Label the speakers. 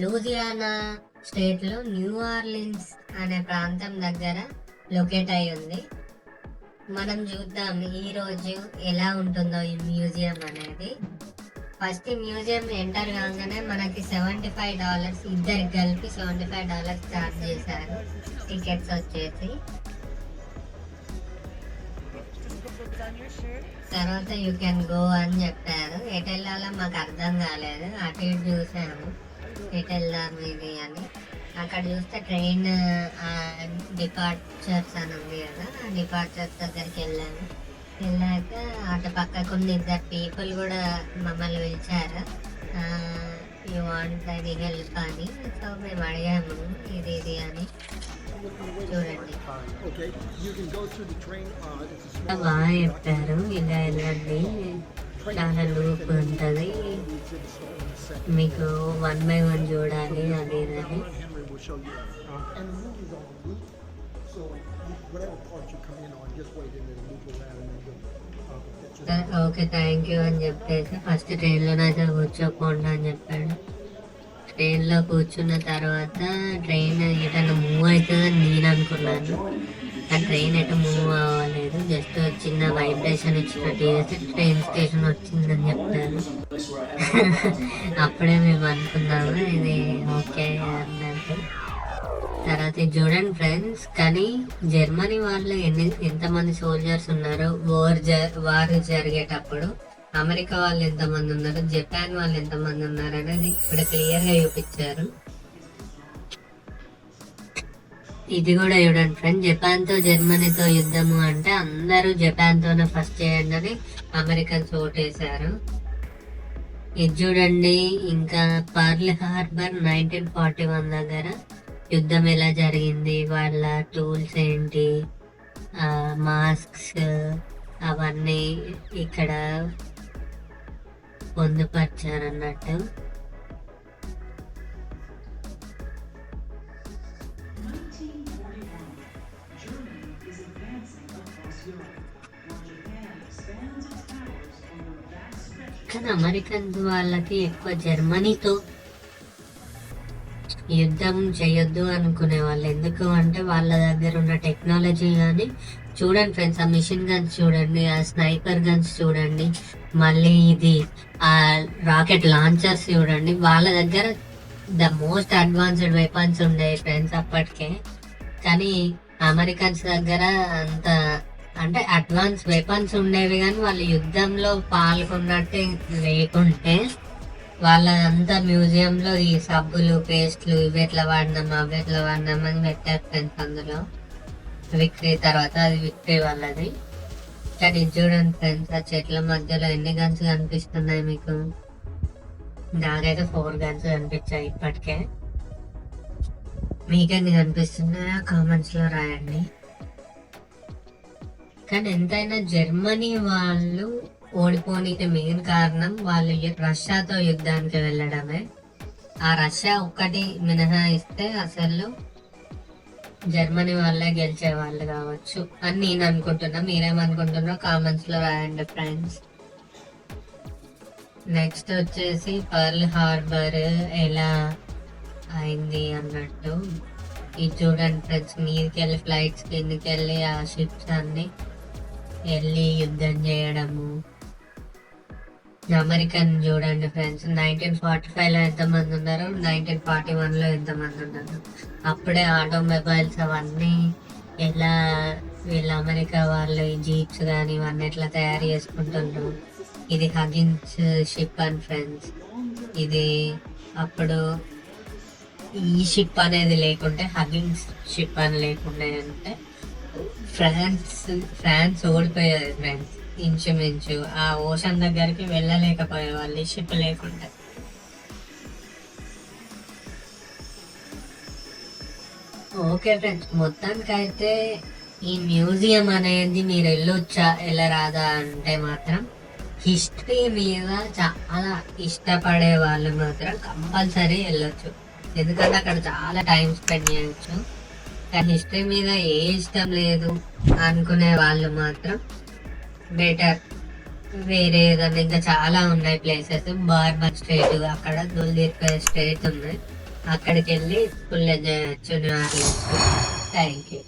Speaker 1: Louisiana స్టేట్లో new Orleans అనే ప్రాంతం దగ్గర లొకేట్ అయి ఉంది. మనం చూద్దాం ఈ రోజు ఎలా ఉంటుందో ఈ మ్యూజియం అనేది. ఫస్ట్ మ్యూజియం ఎంటర్ కాగానే మనకి సెవెంటీ ఫైవ్ డాలర్స్ ఇద్దరికి కలిపి సెవెంటీ ఫైవ్ డాలర్స్ ఛార్జ్ చేశారు. టికెట్స్ వచ్చేసి. తర్వాత యూ కెన్ గో అని చెప్పారు. ఎటు వెళ్ళాలో మాకు అర్థం కాలేదు. అటు ఇటు చూసాము ఎటు వెళ్దాము ఇది అని. అక్కడ చూస్తే ట్రైన్ డిపార్చర్స్ అని ఉంది కదా ఆ డిపార్చర్స్ దగ్గరికి వెళ్ళాము వెళ్ళాక అటు పక్కకున్న ఇద్దరు పీపుల్ కూడా మమ్మల్ని పిలిచారు. యూ వాంట్ అది హెల్ప్ అని. సో మేము అడిగాము ఇది ఇది అని. చూడండి.
Speaker 2: Uh,
Speaker 1: బాగా చెప్పారు ఇలా వెళ్ళండి. చాలా లూప్ ఉంటుంది మీకు వన్ బై వన్ చూడాలి అది ఇది ఓకే థ్యాంక్ యూ అని చెప్పేసి ఫస్ట్ ట్రైన్లోనైతే కూర్చోకుండా అని చెప్పాడు. ట్రైన్లో కూర్చున్న తర్వాత ట్రైన్ ఏదైనా మూవ్ అవుతుందని నేను అనుకున్నాను. ఆ ట్రైన్ ఎటు మూవ్ అవ్వలేదు. జస్ట్ చిన్న వైబ్రేషన్ ఇచ్చినట్టు చేసి ట్రైన్ స్టేషన్ వచ్చిందని చెప్తారు అప్పుడే మేము అనుకున్నాము ఇది ఓకే అన్నట్టు. తర్వాత చూడండి ఫ్రెండ్స్ కానీ జర్మనీ వాళ్ళు ఎన్ని ఎంతమంది సోల్జర్స్ ఉన్నారో వార్ జ వార్ జరిగేటప్పుడు అమెరికా వాళ్ళు ఎంతమంది ఉన్నారు జపాన్ వాళ్ళు ఎంతమంది ఉన్నారు అనేది ఇక్కడ క్లియర్గా చూపించారు. ఇది కూడా చూడండి ఫ్రెండ్ జపాన్తో జర్మనీతో యుద్ధము అంటే అందరూ జపాన్తోనే ఫస్ట్ చేయండి అని అమెరికన్స్ ఓటేశారు ఇది చూడండి ఇంకా Pearl Harbor nineteen forty one దగ్గర యుద్ధం ఎలా జరిగింది వాళ్ళ టూల్స్ ఏంటి మాస్క్స్ అవన్నీ ఇక్కడ పొందుపరిచారు కానీ అమెరికన్ వాళ్ళకి ఎక్కువ జర్మనీతో యుద్ధం చేయొద్దు అనుకునే వాళ్ళు. ఎందుకు అంటే వాళ్ళ దగ్గర ఉన్న టెక్నాలజీ కానీ చూడండి ఫ్రెండ్స్ ఆ మిషన్ గన్స్ చూడండి ఆ స్నైపర్ గన్స్ చూడండి మళ్ళీ ఇది ఆ రాకెట్ లాంచర్స్ చూడండి. వాళ్ళ దగ్గర ద మోస్ట్ అడ్వాన్స్డ్ వెపన్స్ ఉండే ఫ్రెండ్స్ అప్పటికే. కానీ అమెరికన్స్ దగ్గర అంత అంటే అడ్వాన్స్ వెపన్స్ ఉండేవి కానీ వాళ్ళు యుద్ధంలో పాల్గొన్నట్టు లేకుంటే వాళ్ళ అంతా ఈ సబ్బులు పేస్ట్లు ఇవి ఎట్లా వాడినాం అవి ఎట్లా వాడినాం అని పెట్టారు ఫ్రెండ్స్ అందులో. విక్టరీ తర్వాత అది విక్టరీ వాళ్ళది. కానీ ఇది చూడండి ఫ్రెండ్స్ ఆ చెట్ల మధ్యలో ఎన్ని గన్స్ కనిపిస్తున్నాయి మీకు? నాకైతే ఫోర్ గన్స్ కనిపించాయి ఇప్పటికే. మీకెన్ని కనిపిస్తున్నాయో కామెంట్స్లో రాయండి. కానీ ఎంతైనా జర్మనీ వాళ్ళు ఓడిపోనికి మెయిన్ కారణం వాళ్ళు రష్యాతో యుద్ధానికి వెళ్ళడమే. ఆ రష్యా ఒక్కటి మినహాయిస్తే అసలు జర్మనీ వాళ్ళే గెలిచే వాళ్ళు కావచ్చు అని నేను అనుకుంటున్నా. మీరేమనుకుంటున్నారో కామెంట్స్లో రాయండి ఫ్రెండ్స్ నెక్స్ట్ వచ్చేసి పర్ల్ హార్బర్ ఎలా అయింది అన్నట్టు. ఇది చూడండి ఫ్రెండ్స్ మీదకి వెళ్ళి ఫ్లైట్స్ కిందకి వెళ్ళి ఆ షిప్స్ అన్ని. వెళ్ళి యుద్ధం చేయడము. అమెరికన్ చూడండి ఫ్రెండ్స్ నైన్టీన్ ఫార్టీ ఫైవ్లో ఎంతమంది ఉన్నారు? నైన్టీన్ ఫార్టీ వన్లో ఎంతమంది ఉన్నారు? అప్పుడే ఆటోమొబైల్స్ అవన్నీ ఎలా వీళ్ళ అమెరికా వాళ్ళు ఈ జీప్స్ కానీ ఇవన్నీ ఎట్లా తయారు చేసుకుంటుండ్రు. ఇది హగిన్స్ షిప్ అండ్ ఫ్రెండ్స్. ఇది అప్పుడు ఈ షిప్ అనేది లేకుంటే హగింగ్స్ షిప్ అని లేకుండే అంటే ఫ్రాన్స్ ఫ్రాన్స్ ఓడిపోయేది ఫ్రెండ్స్. ఇంచుమించు ఆ ఓషన్ దగ్గరికి వెళ్ళలేకపోయే వాళ్ళు షిప్ లేకుండా. ఓకే ఫ్రెండ్స్ మొత్తానికైతే ఈ మ్యూజియం అనేది మీరు వెళ్ళొచ్చా వెళ్ళరాదా అంటే మాత్రం హిస్టరీ మీద చాలా ఇష్టపడే వాళ్ళు మాత్రం కంపల్సరీ వెళ్ళొచ్చు. ఎందుకంటే అక్కడ చాలా టైం స్పెండ్ చేయొచ్చు. కానీ హిస్టరీ మీద ఏ ఇష్టం లేదు అనుకునే వాళ్ళు మాత్రం బెటర్. వేరే ఏదైనా ఇంకా చాలా ఉన్నాయి ప్లేసెస్. బార్బర్ స్ట్రేట్ అక్కడ దుల్దీర్పే స్ట్రేట్ ఉంది. అక్కడికి వెళ్ళి ఫుల్ ఎంజాయ్ చేయొచ్చు థ్యాంక్ యూ